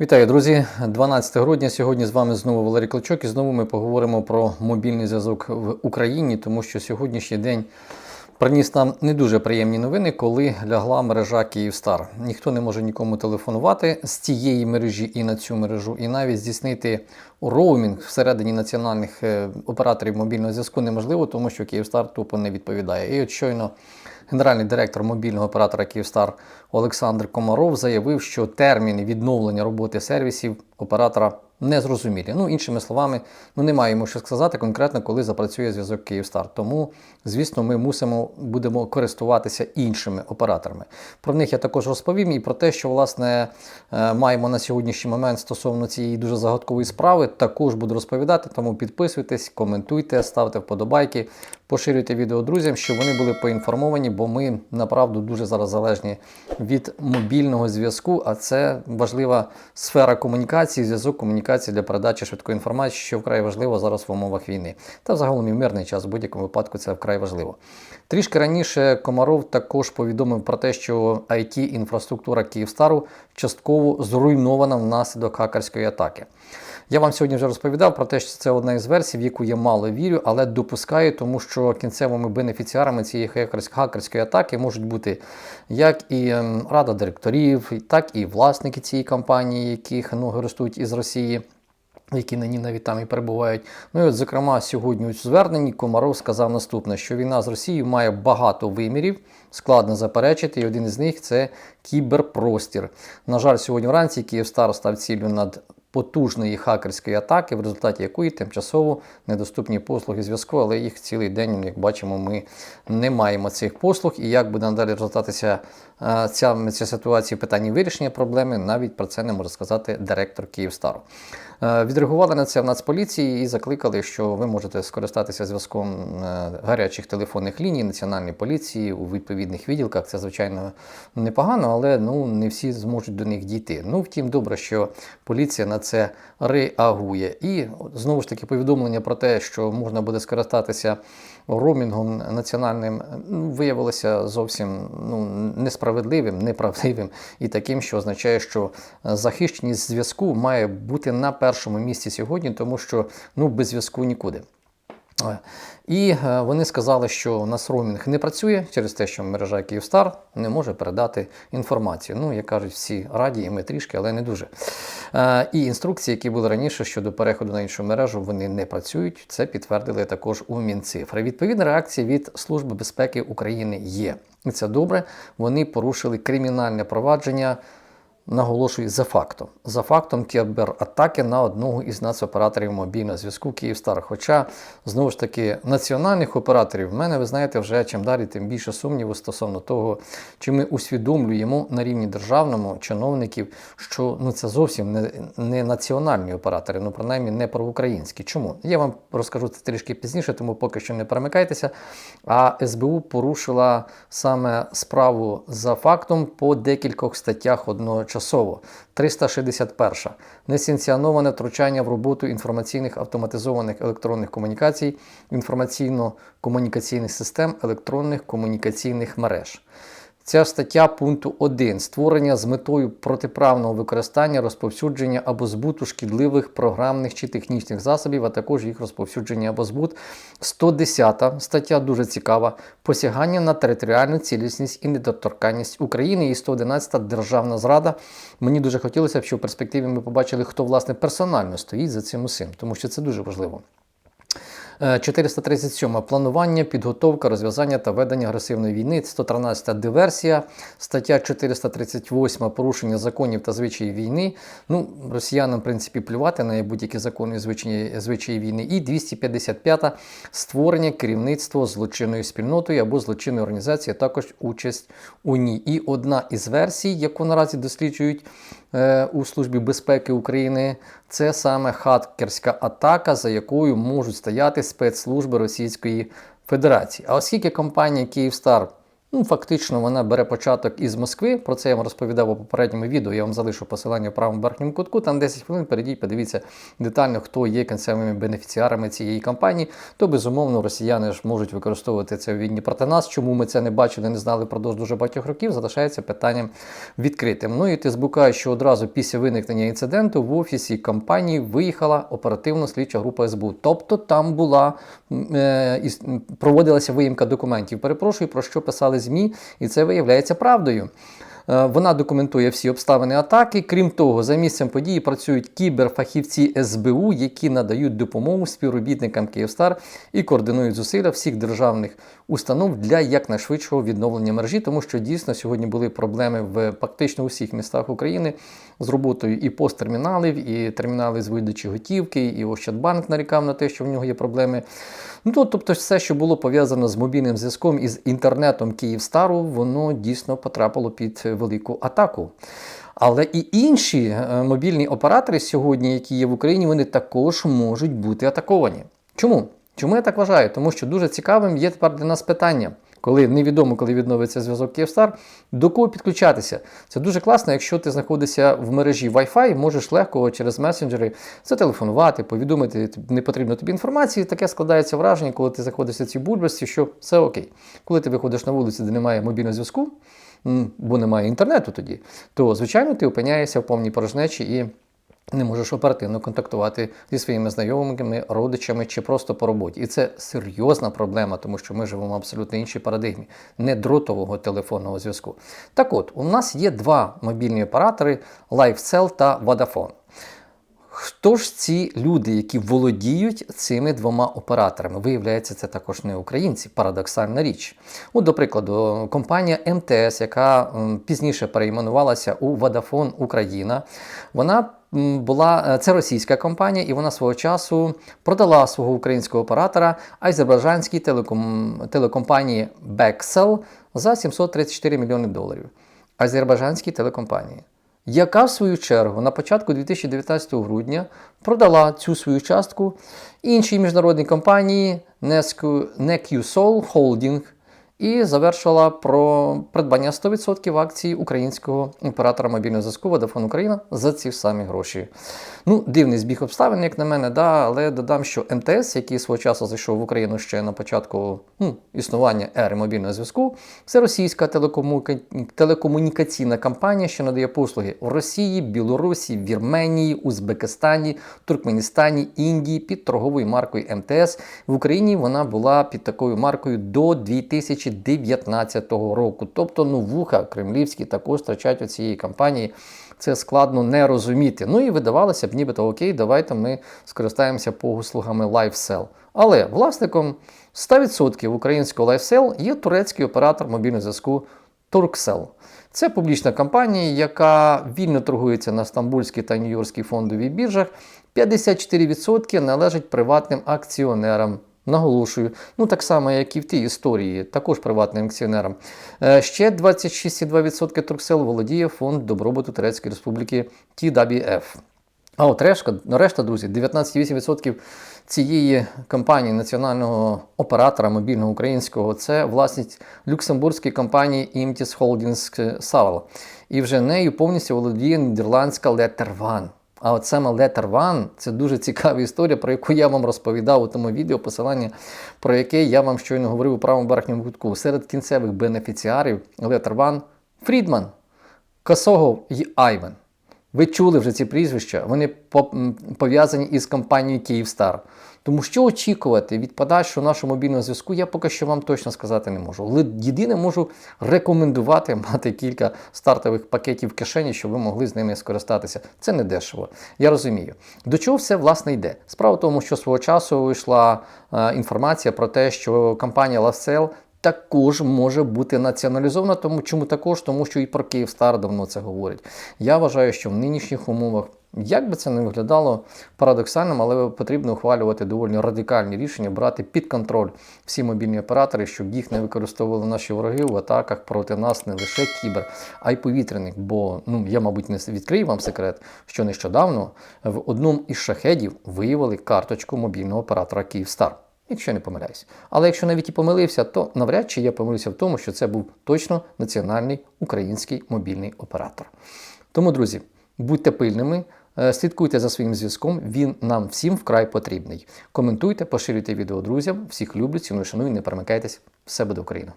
Вітаю, друзі! 12 грудня. Сьогодні з вами знову Валерій Клочок і знову ми поговоримо про мобільний зв'язок в Україні, тому що сьогоднішній день приніс нам не дуже приємні новини, коли лягла мережа Київстар. Ніхто не може нікому телефонувати з цієї мережі і на цю мережу, і навіть здійснити роумінг всередині національних е, операторів мобільного зв'язку неможливо, тому що Київстар тупо не відповідає. І от щойно генеральний директор мобільного оператора Київстар Олександр Комаров заявив, що терміни відновлення роботи сервісів оператора не зрозумілі. Ну, іншими словами, ну немає йому що сказати конкретно, коли запрацює зв'язок Київстар. Тому, звісно, ми мусимо будемо користуватися іншими операторами. Про них я також розповім і про те, що власне е, маємо на сьогоднішній момент стосовно цієї дуже загадкової справи. Також буду розповідати. Тому підписуйтесь, коментуйте, ставте вподобайки, поширюйте відео друзям, щоб вони були поінформовані, бо ми направду дуже зараз залежні від мобільного зв'язку, а це важлива сфера комунікації, зв'язок комунікації для передачі швидкої інформації, що вкрай важливо зараз в умовах війни. Та загалом і в мирний час в будь-якому випадку це вкрай важливо. Трішки раніше Комаров також повідомив про те, що it інфраструктура Київстару частково зруйнована внаслідок хакерської атаки. Я вам сьогодні вже розповідав про те, що це одна із версій, в яку я мало вірю, але допускаю, тому що кінцевими бенефіціарами цієї хакерської атаки можуть бути як і ем, рада директорів, так і власники цієї компанії, яких ноги ростуть із Росії. Які нині навіть там і перебувають. Ну і от, зокрема, сьогодні у зверненні Комаров сказав наступне: що війна з Росією має багато вимірів, складно заперечити, і один із них це кіберпростір. На жаль, сьогодні вранці Київстар став ціллю над потужної хакерської атаки, в результаті якої тимчасово недоступні послуги зв'язку, але їх цілий день, як бачимо, ми не маємо цих послуг. І як буде надалі розвиватися е, ця, ця ситуація в питанні вирішення проблеми, навіть про це не може сказати директор Київстару. Е, Відреагували на це в Нацполіції і закликали, що ви можете скористатися зв'язком е, гарячих телефонних ліній Національної поліції у відповідних відділках. Це, звичайно, непогано, але ну, не всі зможуть до них дійти. Ну, втім, добре, що поліція на це реагує. І знову ж таки повідомлення про те, що можна буде скористатися роумінгом національним, ну, виявилося зовсім ну, несправедливим, неправдивим і таким, що означає, що захищеність зв'язку має бути на першому місці сьогодні, тому що ну, без зв'язку нікуди. Е, І е, вони сказали, що нас роумінг не працює через те, що мережа Київстар не може передати інформацію. Ну, як кажуть, всі раді, і ми трішки, але не дуже. Е, І інструкції, які були раніше щодо переходу на іншу мережу, вони не працюють. Це підтвердили також у Мінцифри. Відповідна реакція від Служби безпеки України є. І це добре. Вони порушили кримінальне провадження. Наголошую за фактом. За фактом кібератаки на одного із нацоператорів мобільного зв'язку Київстар. Хоча, знову ж таки, національних операторів в мене, ви знаєте, вже чим далі, тим більше сумніву стосовно того, чи ми усвідомлюємо на рівні державному чиновників, що ну це зовсім не, не національні оператори, ну принаймні не проукраїнські. Чому? Я вам розкажу це трішки пізніше, тому поки що не перемикайтеся. А СБУ порушила саме справу за фактом по декількох статтях одночасно тимчасово. 361. Несанкціоноване втручання в роботу інформаційних автоматизованих електронних комунікацій, інформаційно-комунікаційних систем електронних комунікаційних мереж. Ця стаття пункту 1 створення з метою протиправного використання, розповсюдження або збуту шкідливих програмних чи технічних засобів, а також їх розповсюдження або збут. 110 стаття дуже цікава. Посягання на територіальну цілісність і недоторканність України і 111 державна зрада. Мені дуже хотілося б, щоб в перспективі ми побачили, хто власне персонально стоїть за цим усім, тому що це дуже важливо. 437 планування, підготовка, розв'язання та ведення агресивної війни. 113 диверсія, стаття 438 порушення законів та звичаїв війни. Ну, росіянам, в принципі, плювати на будь-які закони і звичаї, звичаї війни. І 255 створення керівництва злочинною спільнотою або злочинною організацією, також участь у ній. І одна із версій, яку наразі досліджують у Службі безпеки України, це саме хакерська атака, за якою можуть стояти спецслужби Російської Федерації. А оскільки компанія Київстар Ну, фактично, вона бере початок із Москви. Про це я вам розповідав у попередньому відео. Я вам залишу посилання в правому верхньому кутку. Там 10 хвилин. Перейдіть, подивіться детально, хто є кінцевими бенефіціарами цієї кампанії. То безумовно росіяни ж можуть використовувати це у війні проти нас. Чому ми це не бачили, не знали впродовж дуже багатьох років, залишається питанням відкритим. Ну і ти збукаєш, що одразу після виникнення інциденту в офісі компанії виїхала оперативно слідча група СБУ. Тобто там була е, проводилася виїмка документів. Перепрошую, про що писали ЗМІ, і це виявляється правдою. Е, Вона документує всі обставини атаки. Крім того, за місцем події працюють кіберфахівці СБУ, які надають допомогу співробітникам Київстар і координують зусилля всіх державних установ для якнайшвидшого відновлення мережі, тому що дійсно сьогодні були проблеми в практично усіх містах України з роботою і посттерміналів, і термінали з видачі готівки, і Ощадбанк нарікав на те, що в нього є проблеми. Ну, то- тобто, все, що було пов'язано з мобільним зв'язком і з інтернетом Київстару, воно дійсно потрапило під велику атаку. Але і інші е, мобільні оператори сьогодні, які є в Україні, вони також можуть бути атаковані. Чому? Чому я так вважаю? Тому що дуже цікавим є тепер для нас питання, коли невідомо, коли відновиться зв'язок Київстар, до кого підключатися. Це дуже класно, якщо ти знаходишся в мережі Wi-Fi, можеш легко через месенджери зателефонувати, повідомити, не потрібно тобі інформації. Таке складається враження, коли ти знаходишся в цій бульбашці, що все окей. Коли ти виходиш на вулицю, де немає мобільного зв'язку, бо немає інтернету тоді, то звичайно ти опиняєшся в повній порожнечі і не можеш оперативно контактувати зі своїми знайомими, родичами чи просто по роботі. І це серйозна проблема, тому що ми живемо в абсолютно іншій парадигмі не дротового телефонного зв'язку. Так от, у нас є два мобільні оператори LifeCell та Vodafone. Хто ж ці люди, які володіють цими двома операторами? Виявляється, це також не українці, парадоксальна річ. От, до прикладу, компанія МТС, яка пізніше перейменувалася у Vodafone Україна, вона була е, це російська компанія, і вона свого часу продала свого українського оператора азербайджанській телеком, телекомпанії Bexel за 734 мільйони доларів. Азербайджанській телекомпанії яка в свою чергу на початку 2019 грудня продала цю свою частку іншій міжнародній компанії NEQSOL Holding і завершила про придбання 100% акцій українського оператора мобільного зв'язку Vodafone Україна за ці самі гроші. Ну, дивний збіг обставин, як на мене, да, але додам, що МТС, який свого часу зайшов в Україну ще на початку ну, існування ери мобільного зв'язку, це російська телекомуніка... телекомунікаційна компанія, що надає послуги в Росії, Білорусі, Вірменії, Узбекистані, Туркменістані, Індії під торговою маркою МТС. В Україні вона була під такою маркою до 2019 року. Тобто, ну, вуха кремлівські також втрачають у цієї компанії. Це складно не розуміти. Ну і видавалося б, нібито окей, давайте ми скористаємося послугами LifeCell. Але власником 100% українського LifeCell є турецький оператор мобільного зв'язку Turkcell. Це публічна компанія, яка вільно торгується на стамбульській та нью-йоркській фондовій біржах. 54% належать приватним акціонерам. Наголошую, ну так само, як і в тій історії, також приватним акціонерам. Е, Ще 26,2% Турксел володіє фонд добробуту Турецької Республіки TWF. А от решта, решта, друзі, 19,8% цієї компанії національного оператора мобільного українського це власність люксембурзької компанії Imtis Holdings Saval. І вже нею повністю володіє нідерландська Letter One. А от саме Letter One – це дуже цікава історія, про яку я вам розповідав у тому відео, посилання про яке я вам щойно говорив у правому верхньому кутку. Серед кінцевих бенефіціарів Letter One – Фрідман, Косогов і Айвен. Ви чули вже ці прізвища, вони пов'язані із компанією Київстар. Тому що очікувати від подальшого нашого мобільного зв'язку, я поки що вам точно сказати не можу. Але єдине можу рекомендувати мати кілька стартових пакетів в кишені, щоб ви могли з ними скористатися. Це не дешево. Я розумію. До чого все власне йде? Справа в тому, що свого часу вийшла е, інформація про те, що компанія LaSalle також може бути націоналізована. Тому чому також? Тому що і про Київстар давно це говорить. Я вважаю, що в нинішніх умовах, як би це не виглядало парадоксальним, але потрібно ухвалювати доволі радикальні рішення, брати під контроль всі мобільні оператори, щоб їх не використовували наші вороги в атаках проти нас не лише кібер, а й повітряних. Бо ну я, мабуть, не відкрию вам секрет, що нещодавно в одному із шахедів виявили карточку мобільного оператора Київстар. Якщо не помиляюсь. Але якщо навіть і помилився, то навряд чи я помилився в тому, що це був точно національний український мобільний оператор. Тому, друзі, будьте пильними, е, слідкуйте за своїм зв'язком, він нам всім вкрай потрібний. Коментуйте, поширюйте відео друзям, всіх люблю, ціную, шаную, не перемикайтесь. Все буде Україна!